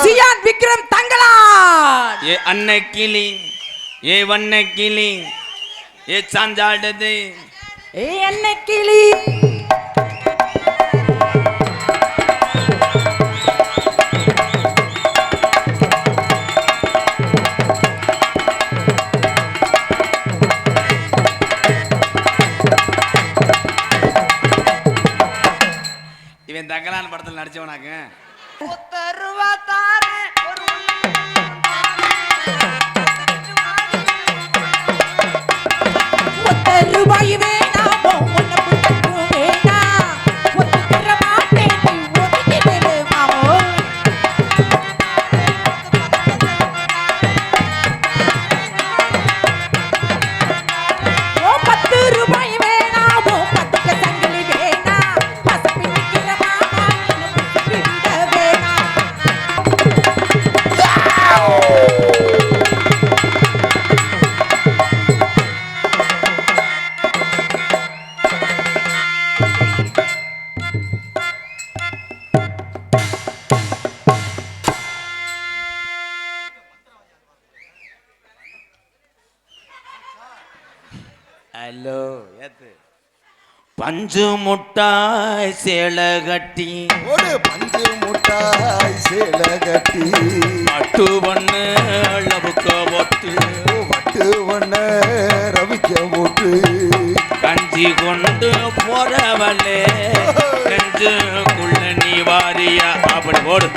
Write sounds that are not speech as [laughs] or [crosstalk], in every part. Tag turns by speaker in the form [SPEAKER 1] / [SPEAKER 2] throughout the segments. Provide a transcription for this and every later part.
[SPEAKER 1] சியான் விக்ரம் தங்களான்.
[SPEAKER 2] ஏ அன்னை கிளி ஏ வண்ண கிளி ஏ சாஞ்சாடுது.
[SPEAKER 1] ஏ என்ன கிளி.
[SPEAKER 2] இவன் தங்கலான் படத்தில் நடிச்சவனாக்க. ஹலோ ஏத்து பஞ்சு முட்டாய் சேலை கட்டி.
[SPEAKER 3] ஓடு பஞ்சு முட்டாய் சேல கட்டி.
[SPEAKER 2] பட்டு பண்ணு அளவுக்க போட்டு
[SPEAKER 3] வட்டு வண்ண ரவிக்க போட்டு
[SPEAKER 2] கஞ்சி கொண்டு போறவளே. நெஞ்சுக்குள்ள நீ வாரியா? அப்படி போடு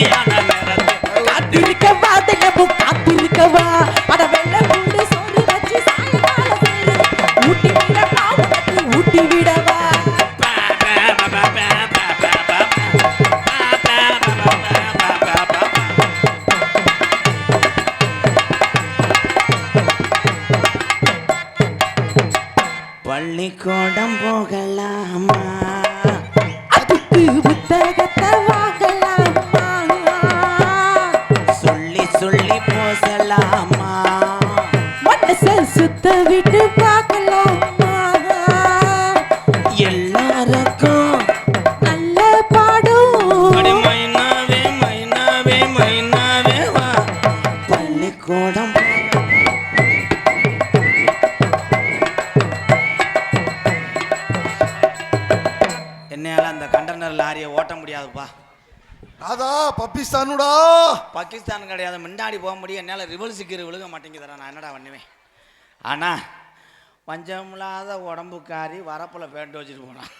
[SPEAKER 2] ஓரத்தில
[SPEAKER 1] விட்டு பார்க்கலாமா
[SPEAKER 2] எல்லாருக்கும்
[SPEAKER 1] நல்ல பாடும்
[SPEAKER 2] மைனாவே மைனாவே மைனாவே வா பள்ளிக்கூடம் என்னால அந்த கண்டனர் லாரியை ஓட்ட முடியாதுப்பா.
[SPEAKER 3] ராதா பப்பிஸ்தானுடா
[SPEAKER 2] பாகிஸ்தான் கிடையாது முன்னாடி போக முடியும். என்னால் ரிவல்ஸ் கீரை விழுக மாட்டேங்குதுடா நான் என்னடா பண்ணுவேன்? ஆனால் பஞ்சமில்லாத உடம்புக்காரி வரப்பில் பேண்ட் வச்சுட்டு போனான்.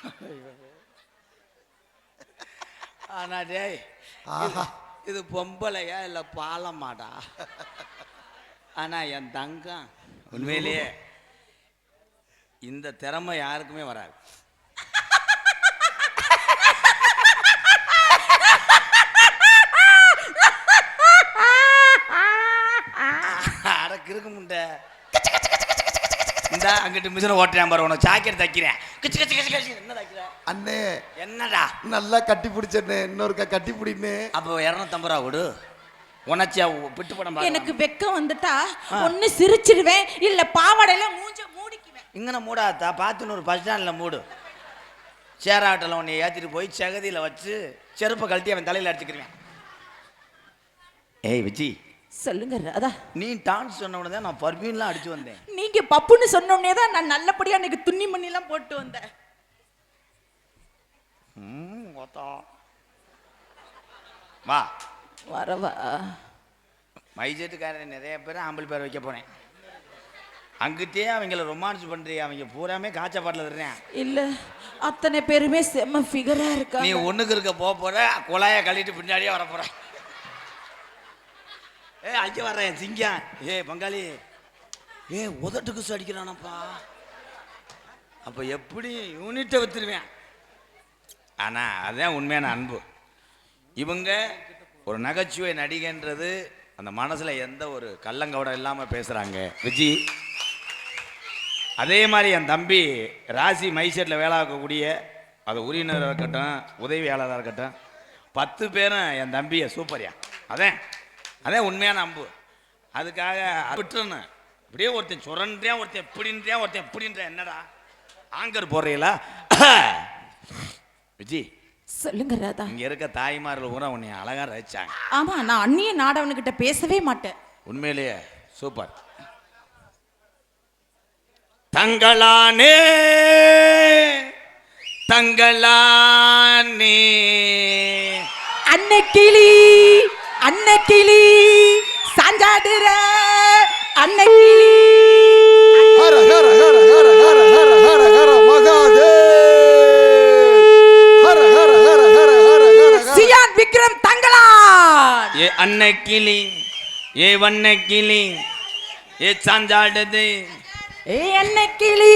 [SPEAKER 2] ஆனா டேய் இது பொம்பளையா இல்லை பாலமாடா ஆனால் என் தங்கம் உண்மையிலேயே இந்த திறமை யாருக்குமே வராது. அடக்கு இருக்க முண்டை. இந்த அங்கிட்டு மிஷினை ஓட்டுறேன் பாரு உனக்கு ஜாக்கெட் தைக்கிறேன். கிச்சு கிச்சு கிச்சு கிச்சு. என்ன தைக்கிற?
[SPEAKER 3] அண்ணே.
[SPEAKER 2] என்னடா?
[SPEAKER 3] நல்லா கட்டி பிடிச்சண்ணே. இன்னொருக்கா கட்டி பிடின்னு.
[SPEAKER 2] அப்போ இரநூத்தம்பது ரூபா விடு உனச்சியா பிட்டு படம் பாரு.
[SPEAKER 1] எனக்கு வெக்கம் வந்துட்டா ஒண்ணு சிரிச்சிருவேன் இல்ல பாவாடையில மூஞ்ச மூடிக்குவேன்.
[SPEAKER 2] இங்கன மூடாத்தா பார்த்துன்னு பஸ் ஸ்டாண்டில் மூடு. சேராட்டில் உன்னை ஏற்றிட்டு போய் செகதியில் வச்சு செருப்பை கழட்டி அவன் தலையில் அடிச்சுக்கிறேன் ஏய் விஜி.
[SPEAKER 1] சொல்லுங்க ராதா
[SPEAKER 2] நீ டான்ஸ் சொன்ன உடனே நான் பர்ஃபியூம்லாம் அடிச்சு வந்தேன்.
[SPEAKER 1] நீங்க பப்புன்னு சொன்னோடனே தான் நான் நல்லபடியா எனக்கு துணி மணிலாம் போட்டு வந்தேன்.
[SPEAKER 2] ம் ஓத்தா வா.
[SPEAKER 1] வரவா
[SPEAKER 2] மைஜெட்டுக்காரன் நிறைய பேர் ஆம்பளை பேர் வைக்க போனேன் அங்கிட்டே அவங்கள ரொமான்ஸ் பண்ணுறிய அவங்க பூராமே காய்ச்ச பாட்டில் தர்றேன்
[SPEAKER 1] இல்ல அத்தனை பேருமே செம்ம ஃபிகரா
[SPEAKER 2] நீ
[SPEAKER 1] இருக்காங்க
[SPEAKER 2] ஒண்ணுக்கு இருக்க போக போற குழாயை கழிட்டு பின்னாடியே வர போற. ஏ அங்கே வர்றேன் சிங்கம். ஏ பங்காளி. ஏ உதட்டு குசு அடிக்கிறானப்பா. அப்போ எப்படி யூனிட்டை வச்சிருவேன் ஆனால் அதுதான் உண்மையான அன்பு. இவங்க ஒரு நகைச்சுவை நடிகைன்றது அந்த மனசில் எந்த ஒரு கள்ளங்கவடம் இல்லாமல் பேசுகிறாங்க விஜி. அதே மாதிரி என் தம்பி ராசி மைசெட்டில் வேலை பார்க்கக்கூடிய அது உரியனராக இருக்கட்டும் உதவியாளராக இருக்கட்டும் பத்து பேரும் என் தம்பியை சூப்பர்யா அதான். அதான் உண்மையான அம்பு. அதுக்காக விட்டுறணும் இப்படியே ஒருத்தன் சுரன்றேன் ஒருத்தன் எப்படின்றேன் ஒருத்தன் எப்படின்றேன் என்னடா? ஆங்கர் போடுறீங்களா? விஜி
[SPEAKER 1] சொல்லுங்க ராதா.
[SPEAKER 2] இங்க இருக்க தாய்மார்கள் பூரா உன்னை அழகா ரசிச்சாங்க.
[SPEAKER 1] ஆமா நான் அந்நிய நாடவனுக்கிட்ட பேசவே மாட்டேன்.
[SPEAKER 2] உண்மையிலேயே சூப்பர். தங்களானே தங்களானே.
[SPEAKER 1] அன்னை கிளி. அன்னை கிளி சாஞ்சாடுற அன்னை கிளி சியான் விக்ரம் தங்களா
[SPEAKER 2] ஏ அன்னை கிளி ஏ வன்னை கிளி ஏ சாஞ்சாடுது
[SPEAKER 1] ஏ அன்னை கிளி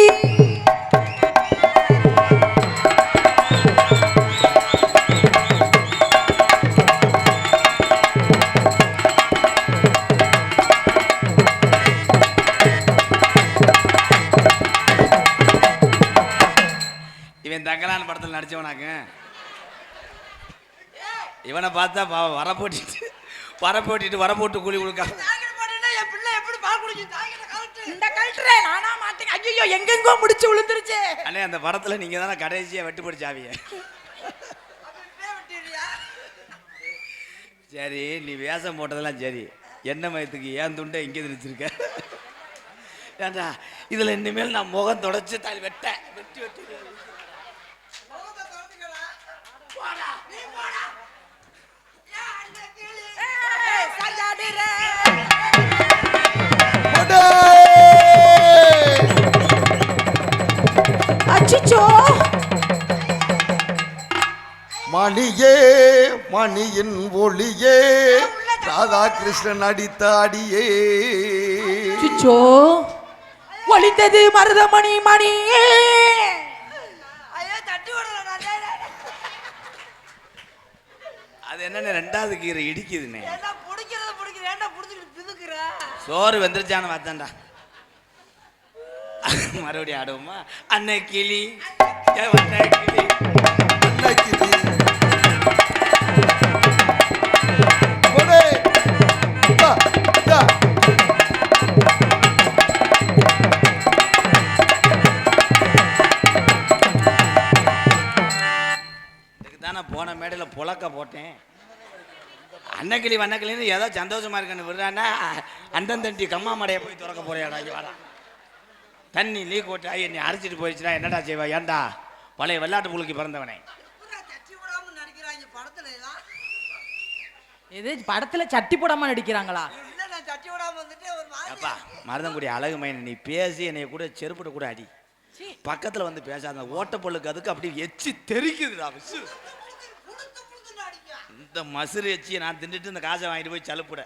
[SPEAKER 2] இவனை பார்த்தா பாவம் வர போட்டிட்டு வர போட்டிட்டு வர போட்டு கூலி கொடுக்க
[SPEAKER 1] இந்த கல்ட்டுறே நானா மாட்டேன். ஐயோ எங்கெங்கோ முடிச்சு விழுந்துருச்சு.
[SPEAKER 2] அண்ணே அந்த படத்தில் நீங்கள் தானே கடைசியாக வெட்டு பிடிச்சாவிய சரி நீ வேஷம் போட்டதெல்லாம் சரி. என்ன மயத்துக்கு ஏன் துண்டை இங்கே திரிச்சிருக்க ஏண்டா இதில் இனிமேல் நான் முகம் தொடச்சு வெட்ட வெட்டி வெட்டி.
[SPEAKER 1] அச்சோ
[SPEAKER 3] மணியே மணியின் ஒளியே ராதா கிருஷ்ணன் அடித்த அடியே.
[SPEAKER 1] அச்சோ ஒளித்தது மருதமணி மணியே.
[SPEAKER 2] அது என்னன்னு ரெண்டாவது கீரை
[SPEAKER 4] இடிக்குதுன்னு
[SPEAKER 2] சோறு வெந்துருச்சான்னு பார்த்தேன்டா. [laughs] மறுபடியும் ஆடுவோமா? அன்னை கிளி. வண்ண கிளி. இதுக்கு தானே போன மேடையில் புழக்க போட்டேன். அன்னக்கிளி வண்ணக்கிளின்னு ஏதோ சந்தோஷமா இருக்கன்னு விடுறான்னா அண்டந்தண்டி கம்மா மடையை போய் திறக்க போறியாடா வாடா. தண்ணி லீக் ஓட்டு ஆகி என்னை அரைச்சிட்டு போயிடுச்சுன்னா என்னடா செய்வா? ஏன்டா? பழைய வெள்ளாட்டு புழுக்கி பிறந்தவனே.
[SPEAKER 1] இது படத்துல சட்டி போடாம நடிக்கிறாங்களா?
[SPEAKER 4] இல்ல நான் தட்டி விடாம வந்துட்டு ஒரு மாதிரி.
[SPEAKER 2] அப்பா மருதங்குடி அழகு மையன் நீ பேசி என்னைய கூட செருப்பிட கூட அடி. பக்கத்தில் வந்து பேசாத அந்த ஓட்ட பொருளுக்கு அதுக்கு அப்படியே எச்சி
[SPEAKER 4] புடுத்து நடிக்க
[SPEAKER 2] இந்த மசுறு எச்சியை நான் தின்னுட்டு இந்த காசை வாங்கிட்டு போய் சலுப்புட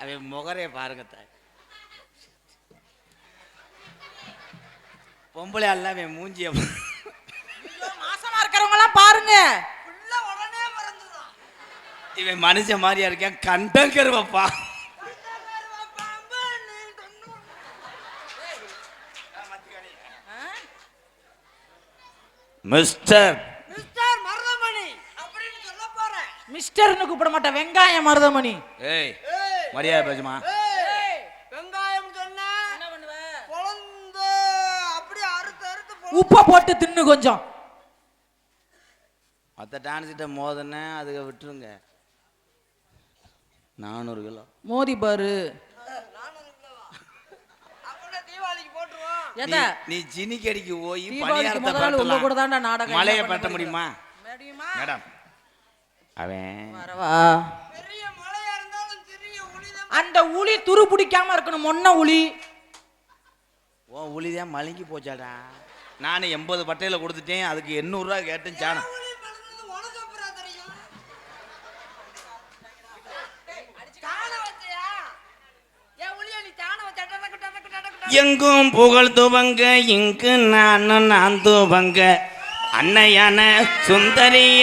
[SPEAKER 2] அவன் முகரே பாருங்க தாய் பொம்பளை அல்ல அவன் மூஞ்சிய
[SPEAKER 1] மாசமா இருக்கிறவங்க எல்லாம் பாருங்க.
[SPEAKER 4] புள்ள உடனே மறந்துடும்
[SPEAKER 2] இவன் மனுஷன் மாதிரியா இருக்கேன். கண்டம் கருவப்பா. மிஸ்டர்.
[SPEAKER 4] மிஸ்டர் மருதமணி. அப்படின்னு சொல்ல போறேன்.
[SPEAKER 1] மிஸ்டர்னு கூப்பிட மாட்டேன். வெங்காயம் மருதமணி.
[SPEAKER 2] ஏய் மரியாதை பேசுமா
[SPEAKER 4] ஏய், வெங்காயம் சொன்ன பொழந்து அப்படியே அறுத்து அறுத்து பொழந்து-
[SPEAKER 1] உப்பை போட்டு தின்னு கொஞ்சம்.
[SPEAKER 2] மற்ற டான்ஸ்கிட்ட மோதனே அதுக விட்டுருங்க. நானூறு கிலோ.
[SPEAKER 1] மோதி பாரு. ஏதா
[SPEAKER 2] நீ- ஜினிக்கடிக்கு போய் பணியாரத்தை
[SPEAKER 1] கூட. தான்டா நாடகம்
[SPEAKER 2] மலையை பரட்ட முடியுமா?
[SPEAKER 1] முடியுமா?
[SPEAKER 2] மேடம். அவன்
[SPEAKER 1] வரவா?
[SPEAKER 4] பெரிய மழையா இருந்தாலும் சரி
[SPEAKER 1] அந்த உளி துரு பிடிக்காம இருக்கணும் மொன்ன உளி.
[SPEAKER 2] ஓ உளிதான் மழுங்கி போச்சாடா. நான் எண்பது பட்டையில் கொடுத்துட்டேன். அதுக்கு எண்ணூறுரூவா கேட்டேன் சாணம். எங்கும் புகழ் துவங்க இங்கு நானும் நான் துவங்க. அன்னையான சுந்தரிய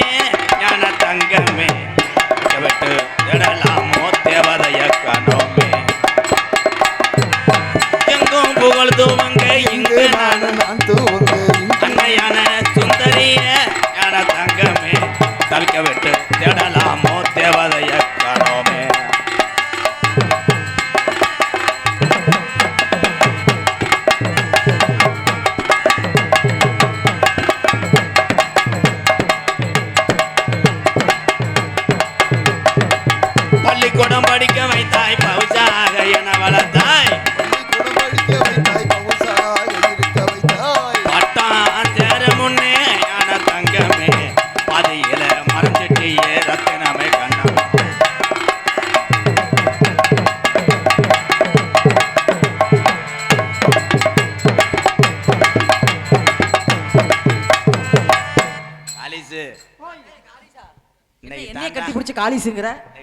[SPEAKER 1] கட்டி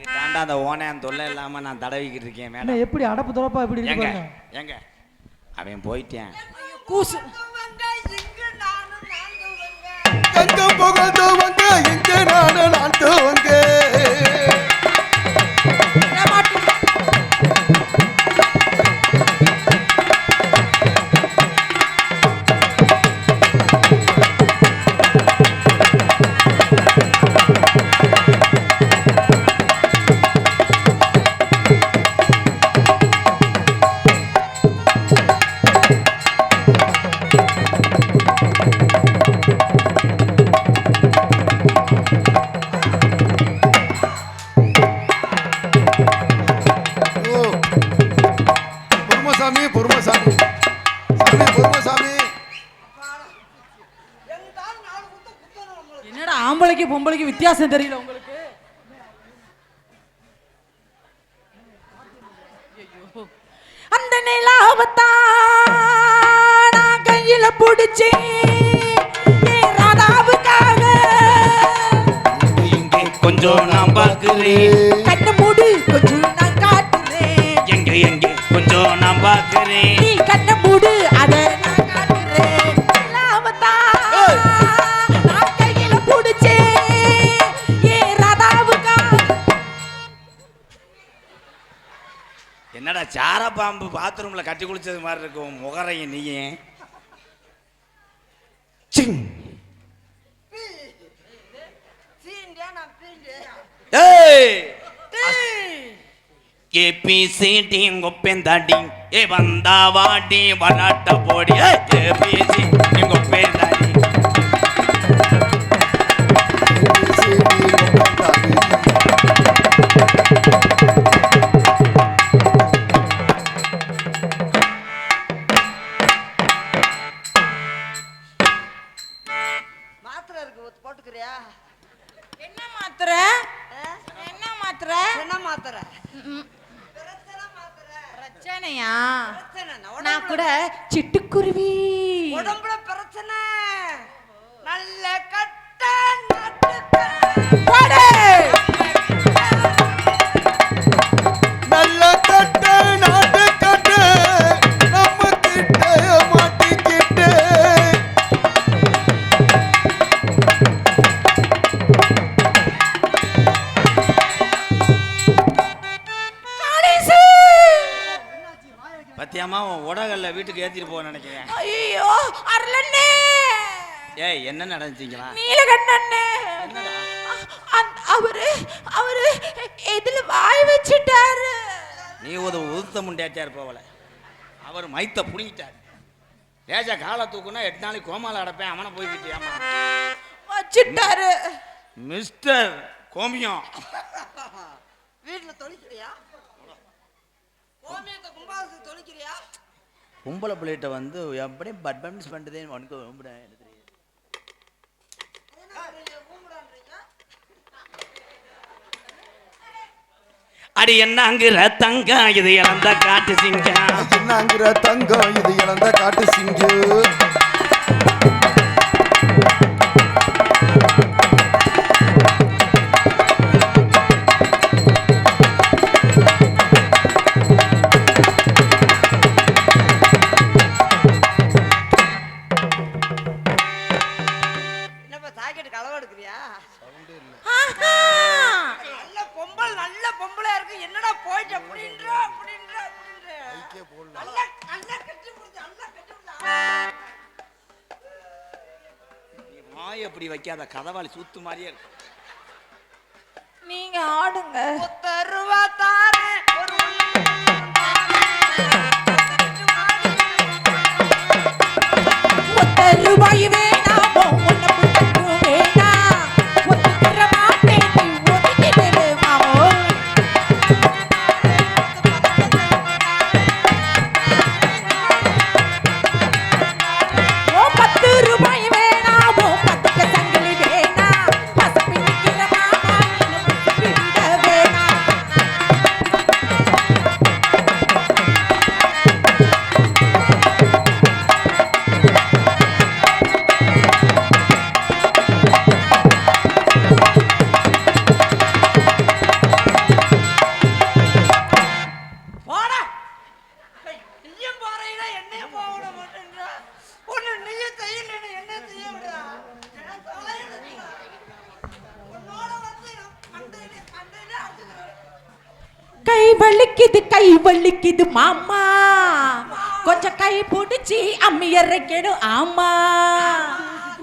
[SPEAKER 2] தாண்டா- அந்த ஓனையான் தொல்லை இல்லாம நான் தடவிக்கிட்டு இருக்கேன் மேடம்.
[SPEAKER 5] எப்படி அடப்பு துறப்பா எப்படி இருக்கு
[SPEAKER 2] எங்க
[SPEAKER 5] பாருங்க.
[SPEAKER 2] எங்க அவன் போயிட்டான்.
[SPEAKER 1] கூசு.
[SPEAKER 4] துவங்க இங்கு நானும் நான் துவங்க.
[SPEAKER 3] எங்கும் புகழ் துவங்க இங்கு நான் நான் துவங்க
[SPEAKER 1] பொம்பளைக்கு வித்தியாசம் தெரியல உங்களுக்கு. அந்த நிலாவத்தான் நான் கையில பிடிச்சேன். என் ராதாவுக்காக.
[SPEAKER 2] இங்கே கொஞ்சம் நான் பார்க்கிறேன்.
[SPEAKER 1] கண்ணு மூடு கொஞ்சம் நான் காட்டுறேன்
[SPEAKER 2] எங்க எங்க கொஞ்சம் நான் பார்க்கிறேன். என்னடா சார பாம்பு பாத்ரூம்ல கட்டி குளிச்சது மாதிரி இருக்கும்? முகரையும் நீயே. சிங். ஏபிசிடி கொப்பேந்தாடி. ஏ வந்தா வாடி வளாட்ட போடி. ஏபிசி கொப்பேந்தாடி.
[SPEAKER 4] பிரச்சனை மாத்திரை
[SPEAKER 1] பிரச்சனையா?
[SPEAKER 4] பிரச்சனை
[SPEAKER 1] நான் கூட சிட்டுக்குருவி.
[SPEAKER 4] உடம்புல பிரச்சனை. நல்ல கட்ட நட்டுக்க.
[SPEAKER 2] என்ன நடந்துச்சிங்களா
[SPEAKER 1] நீலகண்ணண்ணே. அவரு அவரு எதுல வாய் வச்சிட்டாரு.
[SPEAKER 2] நீ ஒரு உதுத்த முண்டியாச்சா இருப்பவள அவர் மைத்த புடிங்கிட்டார். ஏஜா காலை தூக்குனா எட்டு நாளைக்கு கோமால அடைப்பேன் அவனை போய்கிட்டியாமா
[SPEAKER 1] வச்சிட்டாரு.
[SPEAKER 2] மிஸ்டர் கோமியம்.
[SPEAKER 4] வீட்டுல தொலைக்கிறியா கோமியத்தை கும்பாசு தொலைக்கிறியா
[SPEAKER 2] பொம்பளை பிள்ளைகிட்ட வந்து எப்படி பட்பன்ஸ் பண்ணுறதேன்னு உனக்கு ரொம்ப அடி என்னங்கிற தங்கம் இது இழந்த காட்டு சிங்கம்
[SPEAKER 3] என்னங்கிற தங்கம் இது இழந்த காட்டு
[SPEAKER 2] சிங்கம் வைக்காத கதவாளி சூத்து மாதிரியே இருக்கு.
[SPEAKER 1] நீங்க ஆடுங்க. வலிக்குது மாமா. கொஞ்சம் கை பிடிச்சி அம்மி இறக்கிடும் ஆமா.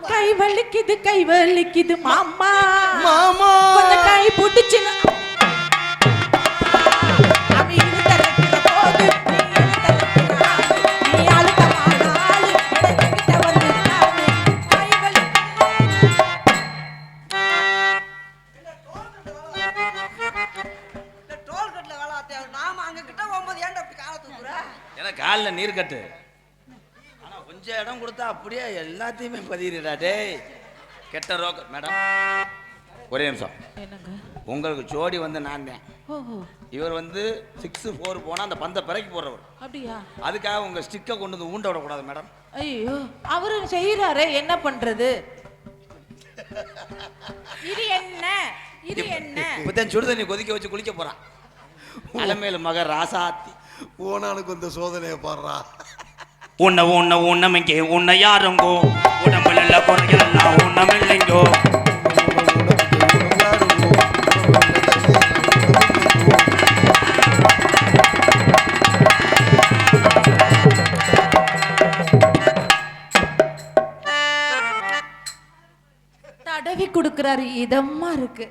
[SPEAKER 1] கை வலிக்குது கை வலிக்குது மாமா.
[SPEAKER 3] மாமா.
[SPEAKER 1] கொஞ்சம் கை பிடிச்சின்னு
[SPEAKER 2] அப்படியே எல்லாத்தையுமே பதிடுடா டேய். கெட்ட ரோக மேடம். ஒரே நிமிஷம். உங்களுக்கு ஜோடி வந்து நான் தான்.
[SPEAKER 1] ஓஹோ.
[SPEAKER 2] இவர் வந்து சிக்ஸ் ஃபோர் போனால் அந்த பந்தை பிறக்கி போடுறவர்.
[SPEAKER 1] அப்படியா?
[SPEAKER 2] அதுக்காக உங்கள் ஸ்டிக்கை கொண்டு வந்து ஊண்ட விடக்கூடாது மேடம்.
[SPEAKER 1] ஐயோ அவரு செய்யறாரு என்ன பண்றது? இது என்ன? இது என்ன
[SPEAKER 2] இப்போ தான் சுடு தண்ணி கொதிக்க வச்சு குளிக்க போகிறான் அலமேலு மக ராசாத்தி.
[SPEAKER 3] ஓனானுக்கு இந்த சோதனையை பாடுறா.
[SPEAKER 2] உன்னை உன்னை உன்னமைக்கு உன்னை யாருங்கோ? உடம்புல இல்ல குறையெல்லாம் உன்னமில்லைங்கோ
[SPEAKER 1] தடவி கொடுக்கறாரு. இதமா இருக்கு.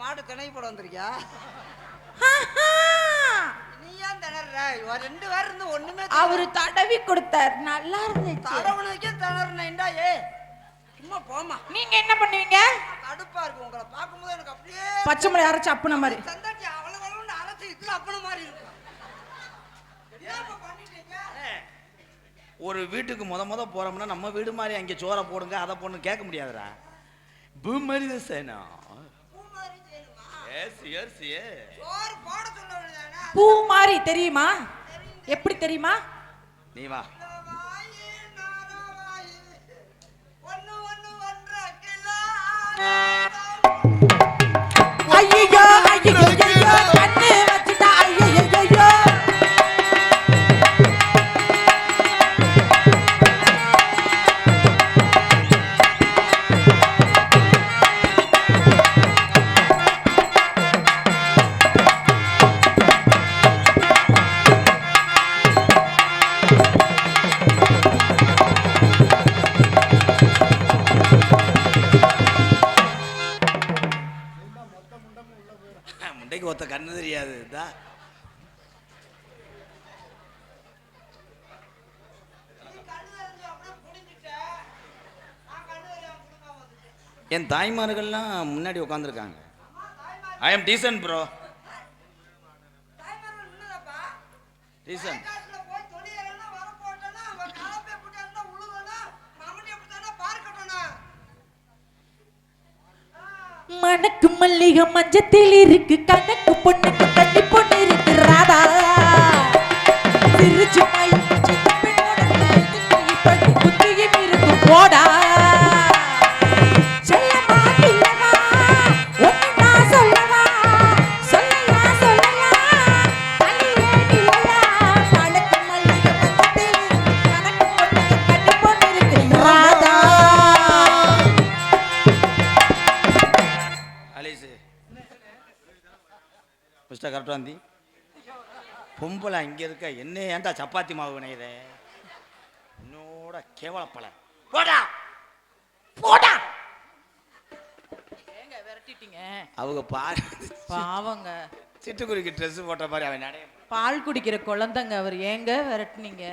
[SPEAKER 4] மாடு திணை போட வந்திருக்கியா நீ ஏன் திணற இவ ரெண்டு பேர் இருந்து ஒண்ணுமே
[SPEAKER 1] அவரு தடவி கொடுத்தார். நல்லா இருந்துச்சு.
[SPEAKER 4] தடவுனதுக்கே திணறனேன்டா ஏ. சும்மா போமா
[SPEAKER 1] நீங்க என்ன பண்ணுவீங்க?
[SPEAKER 4] கடுப்பா இருக்கு உங்களை பார்க்கும்போது எனக்கு அப்படியே
[SPEAKER 1] பச்சை மிளகா அரைச்சு அப்புன மாதிரி.
[SPEAKER 4] சந்தாச்சி அவ்வளவு அவ்வளவு அரைச்சி இதுல அப்பன மாதிரி பண்ணிட்டீங்க?
[SPEAKER 2] ஒரு வீட்டுக்கு முத முத போறோம்னா நம்ம வீடு மாதிரி அங்கே சோறை போடுங்க அதை போடணும் கேட்க முடியாதுடா.
[SPEAKER 4] பூ மாதிரி செய்யணுமா?
[SPEAKER 2] எஸ் எஸ் ஏ
[SPEAKER 4] சோறு போட சொல்ல வேண்டியதானே
[SPEAKER 1] பூ மாதிரி தெரியுமா? எப்படி தெரியுமா?
[SPEAKER 2] நீ வா. என் தாய்மார்கள்லாம் முன்னாடி உட்காந்துருக்காங்க
[SPEAKER 4] I am decent bro decent
[SPEAKER 1] மணக்கு மல்லிகை மஞ்சத்தில் இருக்கு கணக்கு பொண்ணுக்கு கட்டி பொண்ணு
[SPEAKER 2] பொம்பளை இங்கே இருக்க என்ன ஏன்டா சப்பாத்தி மாவு வினையிற? என்னோட கேவலப்பல போடா! போடா!
[SPEAKER 1] ஏங்க விரட்டிட்டீங்க.
[SPEAKER 2] அவங்க பாரு
[SPEAKER 1] பாவங்க.
[SPEAKER 2] சிட்டுக்குருவி ட்ரெஸ் போட்ட மாதிரி அவன் நடைய
[SPEAKER 1] பால் குடிக்கிற குழந்தைங்க அவர் ஏங்க விரட்டுனீங்க?